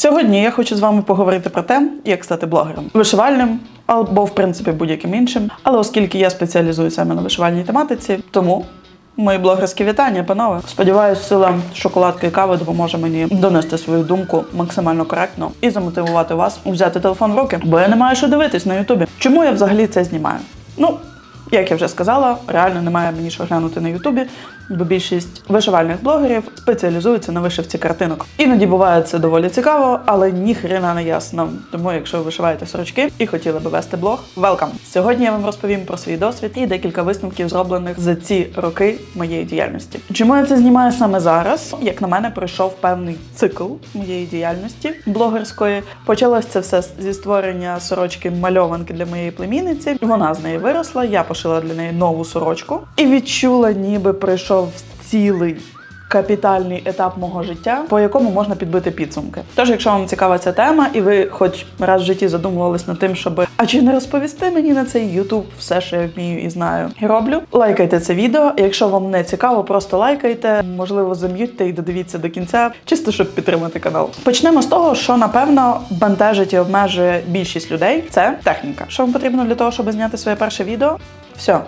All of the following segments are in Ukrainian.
Сьогодні я хочу з вами поговорити про те, як стати блогером, вишивальним або, в принципі, будь-яким іншим. Але оскільки я спеціалізуюся саме на вишивальній тематиці, тому мої блогерські вітання, панове. Сподіваюсь, сила шоколадки і кави допоможе мені донести свою думку максимально коректно і замотивувати вас взяти телефон в руки, бо я не маю що дивитись на Ютубі. Чому я взагалі це знімаю? Ну. Як я вже сказала, реально немає мені що глянути на Ютубі, бо більшість вишивальних блогерів спеціалізуються на вишивці картинок. Іноді буває це доволі цікаво, але ніхрена не ясно. Тому, якщо ви вишиваєте сорочки і хотіли би вести блог, велкам! Сьогодні я вам розповім про свій досвід і декілька висновків, зроблених за ці роки моєї діяльності. Чому я це знімаю саме зараз? Як на мене, пройшов певний цикл моєї діяльності блогерської. Почалось це все зі створення сорочки мальованки для моєї племінниці. Вона з неї виросла. Я пошила для неї нову сорочку і відчула, ніби пройшов цілий. Капітальний етап мого життя, по якому можна підбити підсумки. Тож, якщо вам цікава ця тема, і ви хоч раз в житті задумувались над тим, щоб а чи не розповісти мені на цей Ютуб все, що я вмію і знаю, і роблю, лайкайте це відео. Якщо вам не цікаво, просто лайкайте, можливо, зам'ютьте і додивіться до кінця, чисто щоб підтримати канал. Почнемо з того, що напевно бентежить і обмежує більшість людей. Це техніка. Що вам потрібно для того, щоб зняти своє перше відео? Все.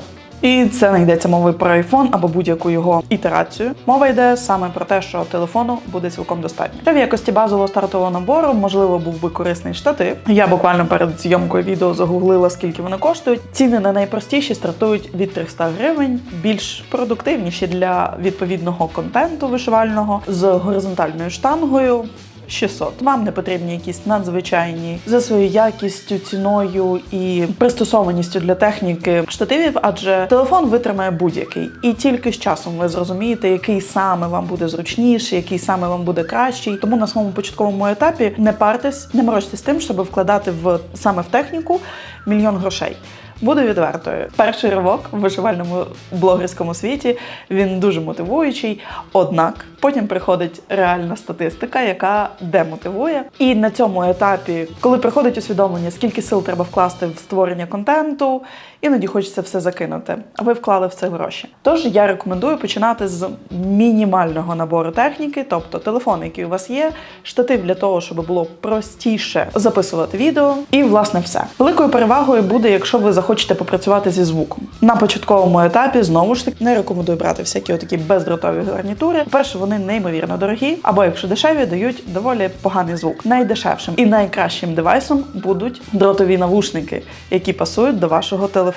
І це не йдеться мови про iPhone або будь-яку його ітерацію. Мова йде саме про те, що телефону буде цілком достатньо. Та в якості базового стартового набору, можливо, був би корисний штатив. Я буквально перед зйомкою відео загуглила, скільки вони коштують. Ціни на найпростіші стартують від 300 гривень, більш продуктивніші для відповідного контенту вишивального з горизонтальною штангою. 600. Вам не потрібні якісь надзвичайні за своєю якістю, ціною і пристосованістю для техніки штативів, адже телефон витримає будь-який. І тільки з часом ви зрозумієте, який саме вам буде зручніший, який саме вам буде кращий. Тому на своєму початковому етапі не партесь, не морочтесь тим, щоб вкладати в саме в техніку мільйон грошей. Буду відвертою. Перший ривок в вишивальному блогерському світі він дуже мотивуючий. Однак потім приходить реальна статистика, яка демотивує. І на цьому етапі, коли приходить усвідомлення, скільки сил треба вкласти в створення контенту, іноді хочеться все закинути. А ви вклали в це гроші. Тож я рекомендую починати з мінімального набору техніки, тобто телефон, який у вас є, штатив для того, щоб було простіше записувати відео, і власне все. Великою перевагою буде, якщо ви захочете попрацювати зі звуком. На початковому етапі знову ж таки не рекомендую брати всякі отакі бездротові гарнітури. Перше, вони неймовірно дорогі, або якщо дешеві, дають доволі поганий звук. Найдешевшим і найкращим девайсом будуть дротові навушники, які пасують до вашого телефону.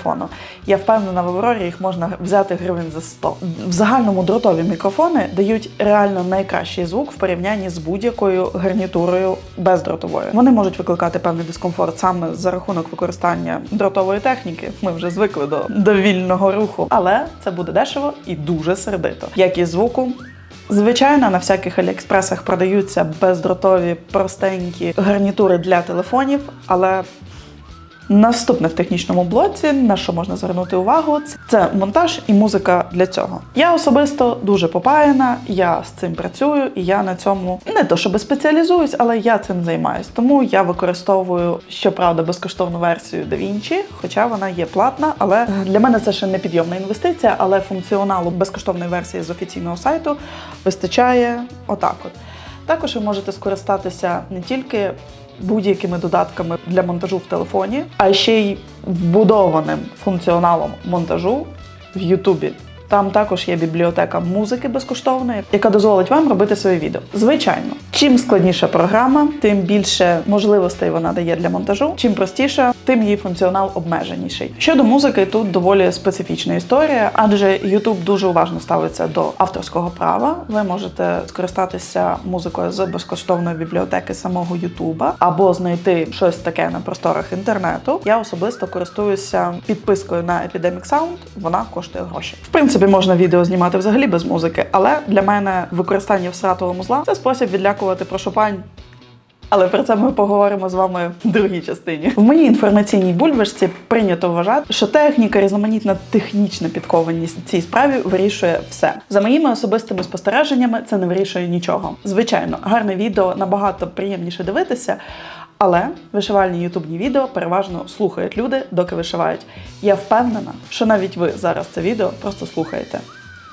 Я впевнена, в Аврорі їх можна взяти гривень за 100. В загальному дротові мікрофони дають реально найкращий звук в порівнянні з будь-якою гарнітурою бездротовою. Вони можуть викликати певний дискомфорт саме за рахунок використання дротової техніки. Ми вже звикли до, до вільного руху, але це буде дешево і дуже сердито. Якість звуку. Звичайно, на всяких аліекспресах продаються бездротові простенькі гарнітури для телефонів, але Наступне в технічному блоці, на що можна звернути увагу, це монтаж і музика для цього. Я особисто дуже попаяна, я з цим працюю, і я на цьому не то щоб спеціалізуюсь, але я цим займаюсь. Тому я використовую щоправда безкоштовну версію DaVinci, хоча вона є платна, але для мене це ще не підйомна інвестиція, але функціоналу безкоштовної версії з офіційного сайту вистачає отак. От також ви можете скористатися не тільки будь-якими додатками для монтажу в телефоні, а ще й вбудованим функціоналом монтажу в Ютубі. Там також є бібліотека музики безкоштовної, яка дозволить вам робити своє відео. Звичайно, чим складніша програма, тим більше можливостей вона дає для монтажу. Чим простіша, тим її функціонал обмеженіший. Щодо музики, тут доволі специфічна історія, адже YouTube дуже уважно ставиться до авторського права. Ви можете скористатися музикою з безкоштовної бібліотеки самого YouTube, або знайти щось таке на просторах інтернету. Я особисто користуюся підпискою на Epidemic Sound, Вона коштує гроші. В принципі можна відео знімати взагалі без музики, але для мене використання всратого музла це спосіб відлякувати прошупань. Але про це ми поговоримо з вами в другій частині. В моїй інформаційній бульбашці прийнято вважати, що техніка, різноманітна технічна підкованість цій справі вирішує все. За моїми особистими спостереженнями, це не вирішує нічого. Звичайно, гарне відео набагато приємніше дивитися. Але вишивальні ютубні відео переважно слухають люди, доки вишивають. Я впевнена, що навіть ви зараз це відео просто слухаєте.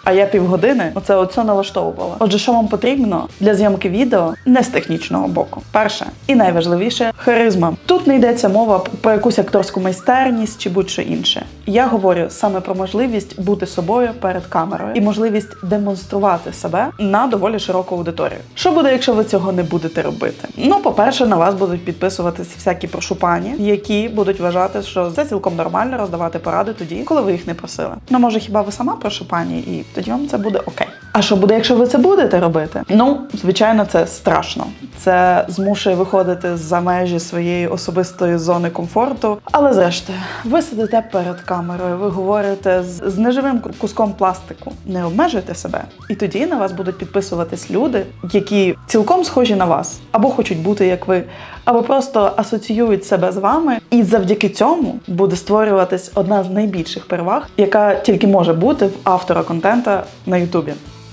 А я півгодини оце оце налаштовувала. Отже, що вам потрібно для зйомки відео не з технічного боку. Перше і найважливіше харизма. Тут не йдеться мова про якусь акторську майстерність чи будь-що інше. Я говорю саме про можливість бути собою перед камерою і можливість демонструвати себе на доволі широку аудиторію. Що буде, якщо ви цього не будете робити? Ну, по-перше, на вас будуть підписуватись всякі прошупані, які будуть вважати, що це цілком нормально роздавати поради тоді, коли ви їх не просили. Ну, може, хіба ви сама прошупані, і тоді вам це буде окей. А що буде, якщо ви це будете робити? Ну, звичайно, це страшно. Це змушує виходити за межі своєї особистої зони комфорту. Але зрештою, ви сидите перед камерою, ви говорите з, з неживим куском пластику. Не обмежуйте себе. І тоді на вас будуть підписуватись люди, які цілком схожі на вас, або хочуть бути як ви, або просто асоціюють себе з вами. І завдяки цьому буде створюватись одна з найбільших переваг, яка тільки може бути в автора контента на Ютубі.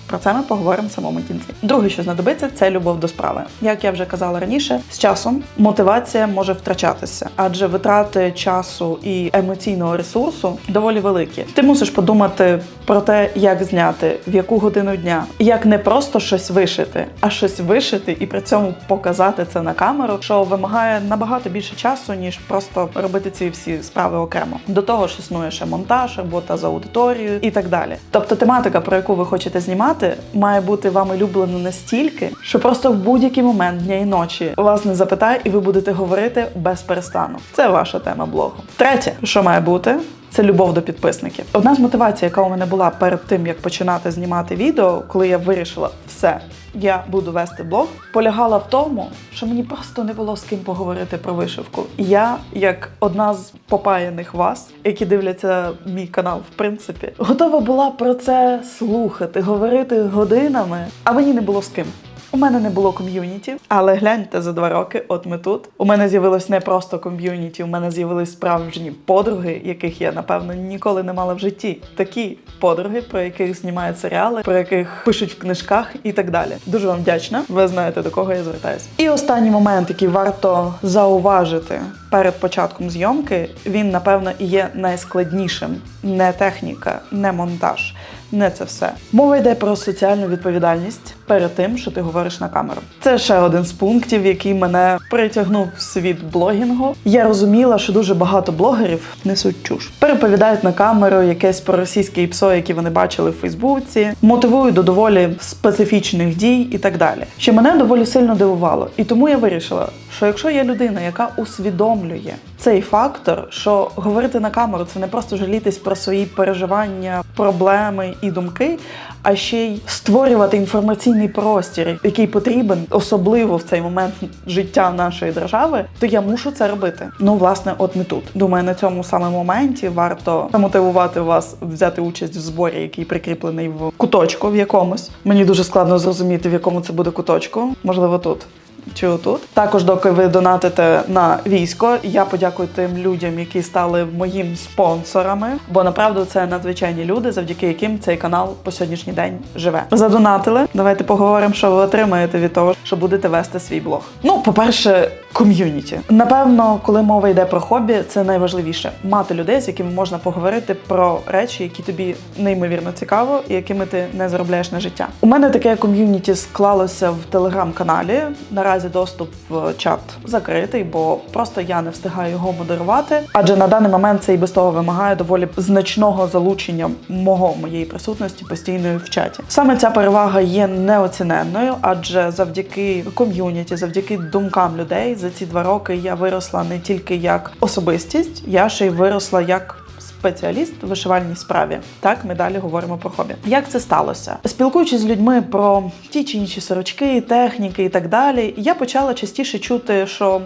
Про це ми поговоримо в самому кінці. Друге, що знадобиться, це любов до справи. Як я вже казала раніше, з часом мотивація може втрачатися, адже витрати часу і емоційного ресурсу доволі великі. Ти мусиш подумати про те, як зняти, в яку годину дня, як не просто щось вишити, а щось вишити і при цьому показати це на камеру, що вимагає набагато більше часу, ніж просто робити ці всі справи окремо. До того ж існує ще монтаж, робота з аудиторією і так далі. Тобто тематика, про яку ви хочете знімати має бути вам люблено настільки, що просто в будь-який момент дня і ночі вас не запитає, і ви будете говорити без перестану. Це ваша тема блогу. Третє, що має бути. Це любов до підписників. Одна з мотивацій, яка у мене була перед тим, як починати знімати відео, коли я вирішила все, я буду вести блог, полягала в тому, що мені просто не було з ким поговорити про вишивку. Я, як одна з попаяних вас, які дивляться мій канал, в принципі, готова була про це слухати, говорити годинами, а мені не було з ким. У мене не було ком'юніті, але гляньте за два роки, от ми тут. У мене з'явилось не просто ком'юніті, у мене з'явились справжні подруги, яких я напевно ніколи не мала в житті. Такі подруги, про яких знімають серіали, про яких пишуть в книжках і так далі. Дуже вам вдячна. Ви знаєте до кого я звертаюся. І останній момент, який варто зауважити перед початком зйомки, він напевно і є найскладнішим. Не техніка, не монтаж. Не це все. Мова йде про соціальну відповідальність перед тим, що ти говориш на камеру. Це ще один з пунктів, який мене притягнув в світ блогінгу. Я розуміла, що дуже багато блогерів несуть чуш. Переповідають на камеру якесь проросійське іпсо, яке вони бачили в Фейсбуці, мотивують до доволі специфічних дій і так далі. Що мене доволі сильно дивувало. І тому я вирішила, що якщо є людина, яка усвідомлює цей фактор, що говорити на камеру це не просто жалітись про свої переживання, проблеми і думки, а ще й створювати інформаційний простір, який потрібен, особливо в цей момент життя нашої держави, то я мушу це робити. Ну, власне, от ми тут. Думаю, на цьому саме моменті варто мотивувати вас взяти участь в зборі, який прикріплений в куточку в якомусь. Мені дуже складно зрозуміти, в якому це буде куточку. Можливо, тут чи отут. Також, доки ви донатите на військо, я подякую тим людям, які стали моїм спонсорами. Бо направду це надзвичайні люди, завдяки яким цей канал по сьогоднішній день живе. Задонатили. Давайте поговоримо, що ви отримаєте від того, що будете вести свій блог. Ну, по-перше, ком'юніті. Напевно, коли мова йде про хобі, це найважливіше мати людей, з якими можна поговорити про речі, які тобі неймовірно цікаво, і якими ти не заробляєш на життя. У мене таке ком'юніті склалося в телеграм-каналі. Наразі доступ в чат закритий, бо просто я не встигаю його модерувати. Адже на даний момент це і без того вимагає доволі значного залучення мого моєї присутності постійної в чаті. Саме ця перевага є неоціненною, адже завдяки ком'юніті, завдяки думкам людей за ці два роки я виросла не тільки як особистість, я ще й виросла як. Спеціаліст в вишивальній справі. Так, ми далі говоримо про хобі. Як це сталося? Спілкуючись з людьми про ті чи інші сорочки, техніки і так далі, я почала частіше чути, що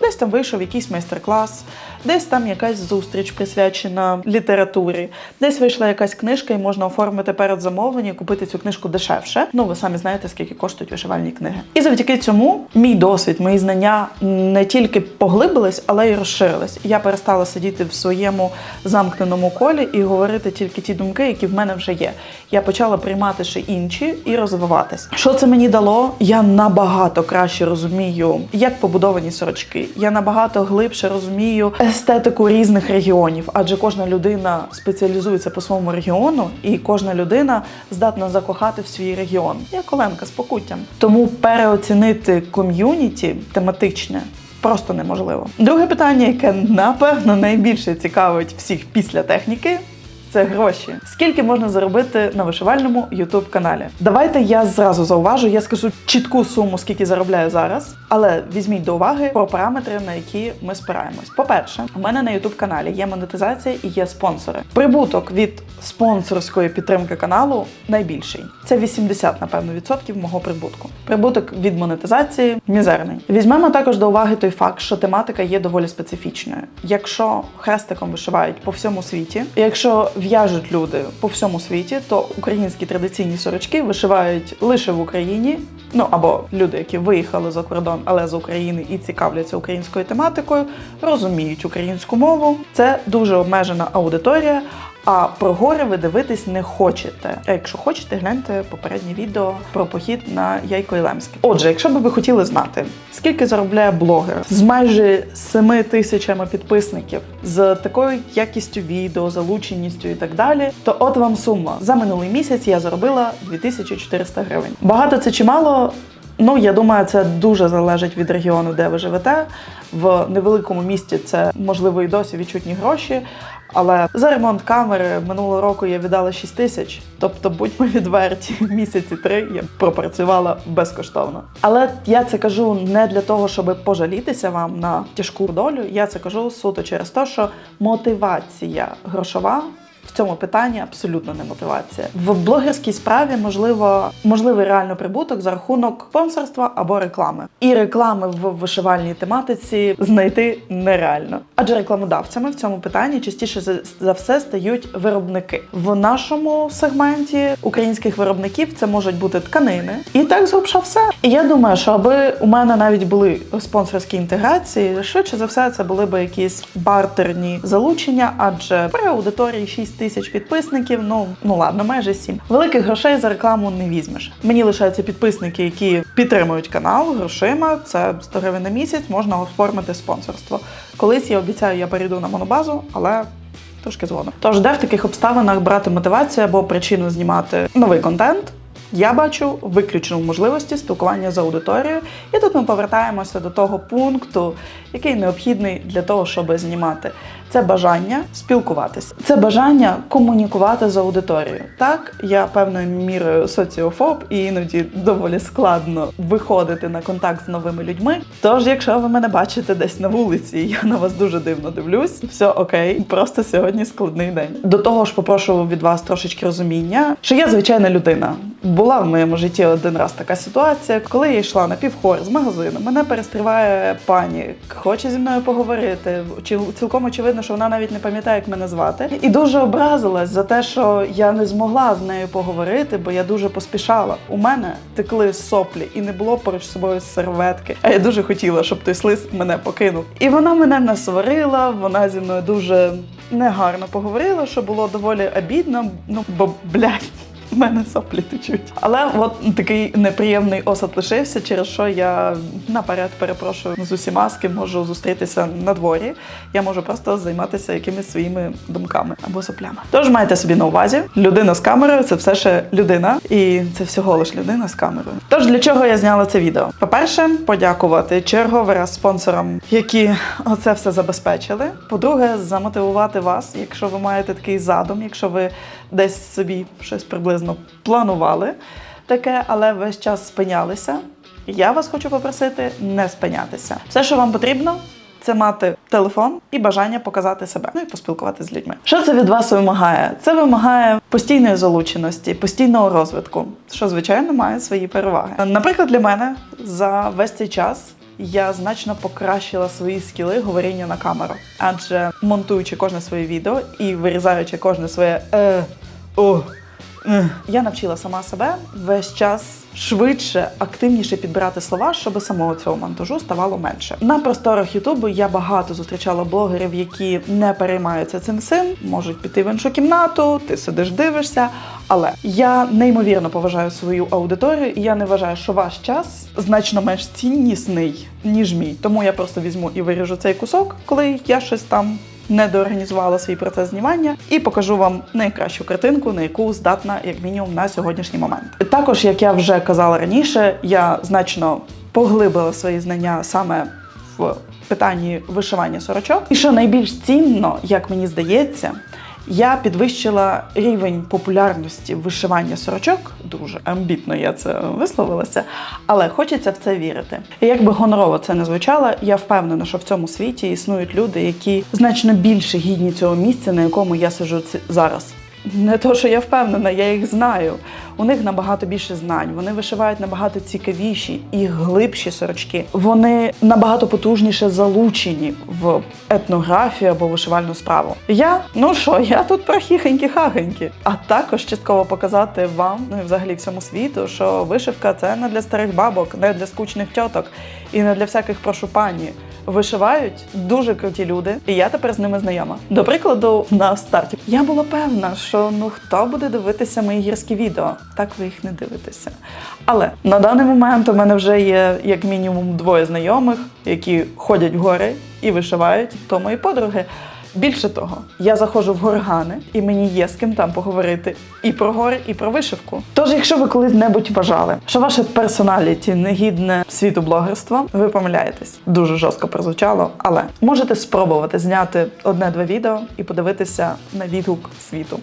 десь там вийшов якийсь майстер-клас, десь там якась зустріч присвячена літературі, десь вийшла якась книжка, і можна оформити перед замовлення, купити цю книжку дешевше. Ну, ви самі знаєте, скільки коштують вишивальні книги. І завдяки цьому мій досвід, мої знання не тільки поглибились, але й розширились. Я перестала сидіти в своєму замкненому колі і говорити тільки ті думки, які в мене вже є. Я почала приймати ще інші і розвиватись. Що це мені дало? Я набагато краще розумію, як побудовані сорочки, я набагато глибше розумію естетику різних регіонів, адже кожна людина спеціалізується по своєму регіону, і кожна людина здатна закохати в свій регіон. Я коленка з покуттям. Тому переоцінити ком'юніті тематичне. Просто неможливо. Друге питання, яке напевно найбільше цікавить всіх після техніки, це гроші. Скільки можна заробити на вишивальному youtube каналі? Давайте я зразу зауважу, я скажу чітку суму, скільки заробляю зараз, але візьміть до уваги про параметри, на які ми спираємось. По-перше, у мене на youtube каналі є монетизація і є спонсори. Прибуток від спонсорської підтримки каналу найбільший. Це 80, напевно, відсотків мого прибутку. Прибуток від монетизації мізерний. Візьмемо також до уваги той факт, що тематика є доволі специфічною. Якщо хрестиком вишивають по всьому світі, якщо в'яжуть люди по всьому світі, то українські традиційні сорочки вишивають лише в Україні. Ну або люди, які виїхали за кордон, але з України і цікавляться українською тематикою, розуміють українську мову. Це дуже обмежена аудиторія. А про гори ви дивитись не хочете. А якщо хочете, гляньте попереднє відео про похід на Яйко Ілемське. Отже, якщо би ви хотіли знати, скільки заробляє блогер з майже 7 тисячами підписників, з такою якістю відео, залученістю і так далі, то от вам сума. За минулий місяць я заробила 2400 гривень. Багато це чи мало? Ну, я думаю, це дуже залежить від регіону, де ви живете. В невеликому місті це можливо і досі відчутні гроші. Але за ремонт камери минулого року я віддала 6 тисяч. Тобто, будьмо відверті, місяці три я пропрацювала безкоштовно. Але я це кажу не для того, щоб пожалітися вам на тяжку долю. Я це кажу суто через те, що мотивація грошова. В цьому питанні абсолютно не мотивація. В блогерській справі можливо можливий реально прибуток за рахунок спонсорства або реклами. І реклами в вишивальній тематиці знайти нереально. Адже рекламодавцями в цьому питанні частіше за- все стають виробники. В нашому сегменті українських виробників це можуть бути тканини. І так зробша все. І я думаю, що аби у мене навіть були спонсорські інтеграції, швидше за все, це були би якісь бартерні залучення, адже при аудиторії 6 тисяч підписників, ну ну ладно, майже 7. Великих грошей за рекламу не візьмеш. Мені лишаються підписники, які підтримують канал грошима. Це 100 гривень на місяць, можна оформити спонсорство. Колись я обіцяю, я перейду на монобазу, але. Трошки згодом. Тож, де в таких обставинах брати мотивацію або причину знімати новий контент? Я бачу виключно можливості спілкування з аудиторією, і тут ми повертаємося до того пункту, який необхідний для того, щоб знімати. Це бажання спілкуватися, це бажання комунікувати з аудиторією. Так, я певною мірою соціофоб, і іноді доволі складно виходити на контакт з новими людьми. Тож, якщо ви мене бачите десь на вулиці, я на вас дуже дивно дивлюсь, все окей, просто сьогодні складний день. До того ж, попрошу від вас трошечки розуміння, що я звичайна людина. Була в моєму житті один раз така ситуація, коли я йшла на півхор з магазину. Мене перестріває пані, хоче зі мною поговорити. Чи цілком очевидно, що вона навіть не пам'ятає, як мене звати, і дуже образилась за те, що я не змогла з нею поговорити, бо я дуже поспішала. У мене текли соплі, і не було поруч з собою серветки. А я дуже хотіла, щоб той слиз мене покинув. І вона мене насварила. Вона зі мною дуже негарно поговорила, що було доволі обідно. Ну бо блядь. В мене соплі течуть. Але от такий неприємний осад лишився, через що я наперед перепрошую з усіма, з ким можу зустрітися на дворі. Я можу просто займатися якимись своїми думками або соплями. Тож майте собі на увазі, людина з камерою це все ще людина, і це всього лиш людина з камерою. Тож для чого я зняла це відео? По-перше, подякувати черговий раз спонсорам, які оце все забезпечили. По-друге, замотивувати вас, якщо ви маєте такий задум, якщо ви десь собі щось приблизно планували таке, але весь час спинялися. Я вас хочу попросити не спинятися. Все, що вам потрібно. Це мати телефон і бажання показати себе, ну і поспілкуватися з людьми. Що це від вас вимагає? Це вимагає постійної залученості, постійного розвитку, що звичайно має свої переваги. Наприклад, для мене за весь цей час я значно покращила свої скіли говоріння на камеру, адже монтуючи кожне своє відео і вирізаючи кожне своє е, о, я навчила сама себе весь час швидше, активніше підбирати слова, щоб самого цього монтажу ставало менше. На просторах Ютубу я багато зустрічала блогерів, які не переймаються цим всім, можуть піти в іншу кімнату, ти сидиш, дивишся. Але я неймовірно поважаю свою аудиторію, і я не вважаю, що ваш час значно менш ціннісний, ніж мій. Тому я просто візьму і виріжу цей кусок, коли я щось там не доорганізувала свій процес знімання, і покажу вам найкращу картинку, на яку здатна, як мінімум, на сьогоднішній момент. Також, як я вже казала раніше, я значно поглибила свої знання саме в питанні вишивання сорочок. І що найбільш цінно, як мені здається, я підвищила рівень популярності вишивання сорочок. Дуже амбітно я це висловилася, але хочеться в це вірити. І як гонорово це не звучало, я впевнена, що в цьому світі існують люди, які значно більше гідні цього місця, на якому я сижу зараз. Не то, що я впевнена, я їх знаю. У них набагато більше знань. Вони вишивають набагато цікавіші і глибші сорочки. Вони набагато потужніше залучені в етнографію або вишивальну справу. Я, ну що, я тут про хіхенькі-хахенькі. А також частково показати вам, ну і взагалі всьому світу, що вишивка це не для старих бабок, не для скучних тьоток і не для всяких прошу пані вишивають дуже круті люди, і я тепер з ними знайома. До прикладу, на старті я була певна, що ну хто буде дивитися мої гірські відео. Так ви їх не дивитеся. Але на даний момент у мене вже є як мінімум двоє знайомих, які ходять в гори і вишивають, то мої подруги. Більше того, я заходжу в горгани, і мені є з ким там поговорити і про гори, і про вишивку. Тож, якщо ви колись-небудь вважали, що ваше персоналіті не гідне світу блогерства, ви помиляєтесь. Дуже жорстко прозвучало, але можете спробувати зняти одне-два відео і подивитися на відгук світу.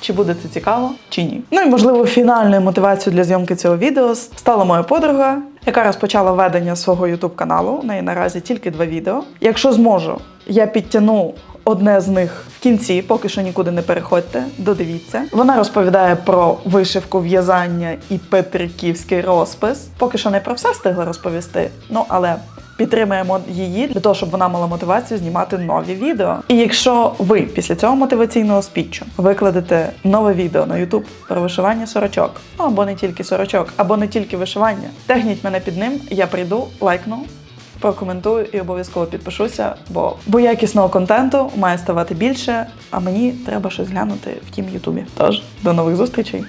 Чи буде це цікаво, чи ні. Ну і можливо, фінальною мотивацією для зйомки цього відео стала моя подруга, яка розпочала ведення свого youtube каналу. У неї наразі тільки два відео. Якщо зможу, я підтягну одне з них в кінці, поки що нікуди не переходьте, додивіться. Вона розповідає про вишивку, в'язання і петриківський розпис. Поки що не про все встигла розповісти, ну але. Підтримаємо її для того, щоб вона мала мотивацію знімати нові відео. І якщо ви після цього мотиваційного спічу викладете нове відео на YouTube про вишивання сорочок, ну або не тільки сорочок, або не тільки вишивання, тегніть мене під ним, я прийду, лайкну, прокоментую і обов'язково підпишуся, бо, бо якісного контенту має ставати більше, а мені треба щось глянути в тім Ютубі. Тож до нових зустрічей!